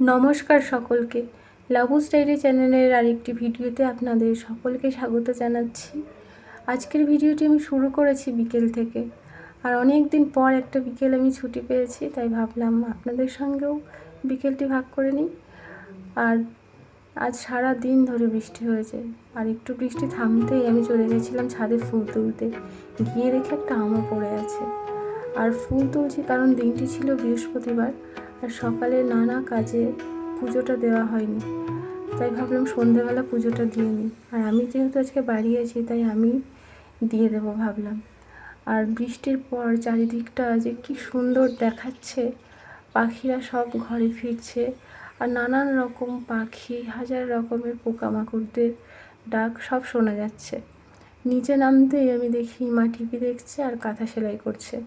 নমস্কার সকলকে। লাবুস ডায়েরি চ্যানেলের আরেকটি ভিডিওতে আপনাদের সকলকে স্বাগত জানাচ্ছি। আজকের ভিডিওটি আমি শুরু করেছি বিকেল থেকে। আর অনেক দিন পর একটা বিকেল আমি ছুটি পেয়েছি, তাই ভাবলাম আপনাদের সঙ্গেও বিকেলটি ভাগ করে নিই। আর আজ সারা দিন ধরে বৃষ্টি হয়েছে। আর একটু বৃষ্টি থামতেই আমি চলে গেছিলাম ছাদে ফুল তুলতে। গিয়ে দেখে একটা আমও পড়ে আছে। আর ফুল তুলছি কারণ দিনটি ছিল বৃহস্পতিবার। সকালে নানা কাজে পুজোটা দেওয়া হয়নি। তাই ভাবলাম সন্ধেবেলা পুজোটা দিয়ে নিই। আর আমি যেহেতু আজকে বাড়ি আছি, তাই আমি দিয়ে দেবো ভাবলাম। আর বৃষ্টির পর চারিদিকটা যে কি সুন্দর দেখাচ্ছে, পাখিরা সব ঘরে ফিরছে আর নানান রকম পাখি, হাজার রকমের পোকামাকড়দের ডাক সব শোনা যাচ্ছে। নিচে নামতেই আমি দেখি মা টিভি দেখছে আর কাঁথা সেলাই করছে।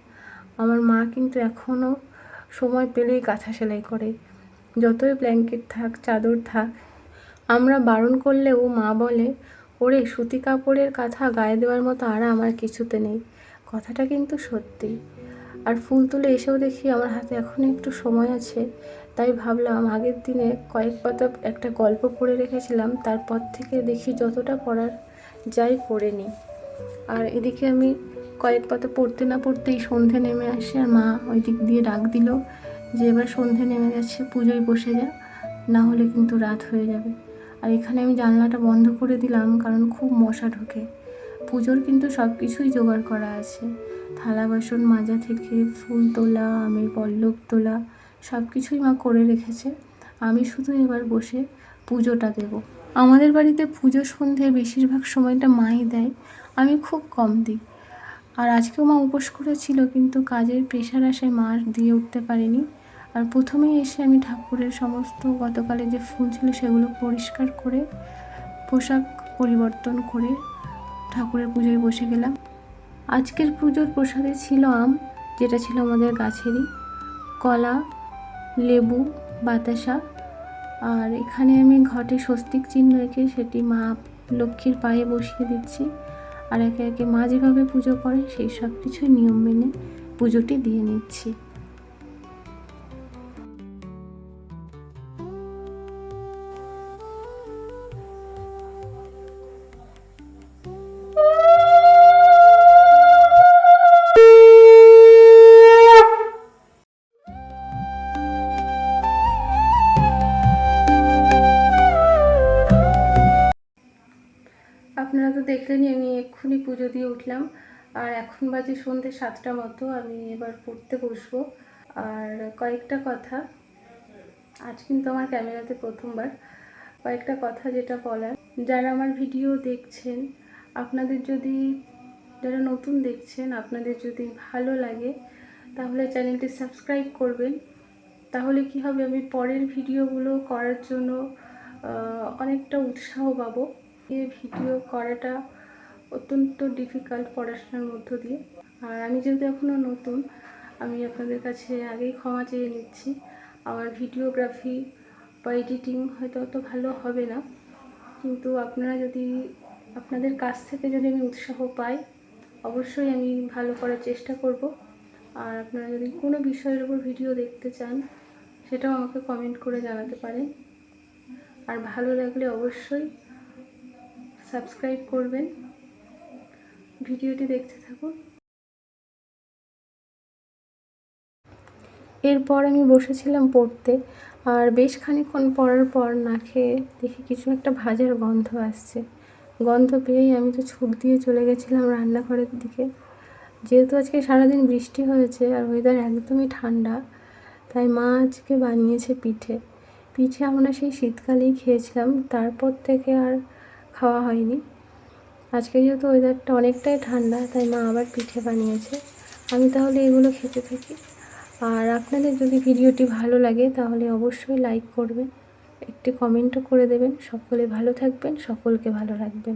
আমার মা কিন্তু এখনও সময় পেলেই কাঁথা সেলাই করে। যতই ব্ল্যাঙ্কেট থাক, চাদর থাক, আমরা বারণ করলেও মা বলে, ওরে, সুতি কাপড়ের কাঁথা গায়ে দেওয়ার মতো আরাম আমার কিছুতে নেই। কথাটা কিন্তু সত্যি। আর ফুল তুলে এসেও দেখি আমার হাতে এখনও একটু সময় আছে। তাই ভাবলাম আগের দিনে কয়েক পাতা একটা গল্প পড়ে রেখেছিলাম, তারপর থেকে দেখি যতটা পড়ার যাই পড়ে নিই আর এদিকে আমি কয়েক পাতা পড়তে না পড়তেই সন্ধে নেমে আসে আর মা ওই দিক দিয়ে ডাক দিল যে এবার সন্ধে নেমে গেছে, পুজোয় বসে যা, না হলে কিন্তু রাত হয়ে যাবে। আর এখানে আমি জানলাটা বন্ধ করে দিলাম কারণ খুব মশা ঢোকে। পুজোর কিন্তু সব কিছুই জোগাড় করা আছে। থালা বাসন মাজা থেকে ফুল তোলা, আমের পল্লব তোলা সব কিছুই মা করে রেখেছে। আমি শুধু এবার বসে পুজোটা দেব। আমাদের বাড়িতে পুজো সন্ধে বেশিরভাগ সময়টা মাই দেয়। আমি খুব কম দিই। আর আজকেও মা উপোস করেছিল, কিন্তু কাজের প্রেশার আসে মা আর দিয়ে উঠতে পারেনি। আর প্রথমেই এসে আমি ঠাকুরের সমস্ত গতকালে যে ফুল ছিল সেগুলো পরিষ্কার করে, পোশাক পরিবর্তন করে ঠাকুরের পুজোয় বসে গেলাম। আজকের পুজোর প্রসাদে ছিল আম, যেটা ছিল আমাদের গাছেরই। কলা, লেবু, বাতাসা। আর এখানে আমি ঘটে স্বস্তিক চিহ্ন রেখে সেটি মা লক্ষ্মীর পায়ে বসিয়ে দিচ্ছি। আর একে একে মা যেভাবে পুজো করে, সেই সব কিছুই নিয়ম মেনে পুজোটি দিয়ে নিচ্ছি। তো আমি এক্ষুনি পুজো দিয়ে উঠলাম। আর এখন বাজে সন্ধ্যে সাতটা মতো, আমি এবার পড়তে বসবো। আর কয়েকটা কথা, আজ কিন্তু আমার ক্যামেরাতে প্রথমবার। কয়েকটা কথা যেটা বলার, যারা আমার ভিডিও দেখছেন, আপনাদের যদি, যারা নতুন দেখছেন, আপনাদের যদি ভালো লাগে, তাহলে চ্যানেলটি সাবস্ক্রাইব করবেন। তাহলে কি হবে, আমি পরের ভিডিওগুলো করার জন্য অনেকটা উৎসাহ পাবো। এই ভিডিও করাটা অত্যন্ত ডিফিকাল্ট পড়াশোনার মধ্য দিয়ে। আর আমি যেহেতু এখনও নতুন, আমি আপনাদের কাছে আগেই ক্ষমা চেয়ে নিচ্ছি। আমার ভিডিওগ্রাফি বা এডিটিং হয়তো অত ভালো হবে না। কিন্তু আপনারা যদি, আপনাদের কাছ থেকে যদি আমি উৎসাহ পাই, অবশ্যই আমি ভালো করার চেষ্টা করব। আর আপনারা যদি কোনো বিষয়ের উপর ভিডিও দেখতে চান, সেটাও আমাকে কমেন্ট করে জানাতে পারেন। আর ভালো লাগলে অবশ্যই সাবস্ক্রাইব করবেন। ভিডিওটি দেখতে থাকুন। এরপর আমি বসেছিলাম পড়তে, আর বেশ খানিক্ষণ পড়ার পর না খেয়ে দেখি কিছু একটা ভাজার গন্ধ আসছে। গন্ধ পেয়েই আমি তো ছুট দিয়ে চলে গেছিলাম রান্নাঘরের দিকে। যেহেতু আজকে সারাদিন বৃষ্টি হয়েছে আর ওয়েদার একদমই ঠান্ডা, তাই মা আজকে বানিয়েছে পিঠে। পিঠে আমরা সেই শীতকালেই খেয়েছিলাম। তারপর থেকে আর খাওয়া হয়নি। আজকে যেহেতু ওয়েদারটা অনেকটাই ঠান্ডা, তাই মা আবার পিঠে বানিয়েছে। আমি তাহলে এগুলো খেতে থাকি। আর আপনাদের যদি ভিডিওটি ভালো লাগে, তাহলে অবশ্যই লাইক করবেন, একটি কমেন্টও করে দেবেন। সকলে ভালো থাকবেন, সকলকে ভালো রাখবেন।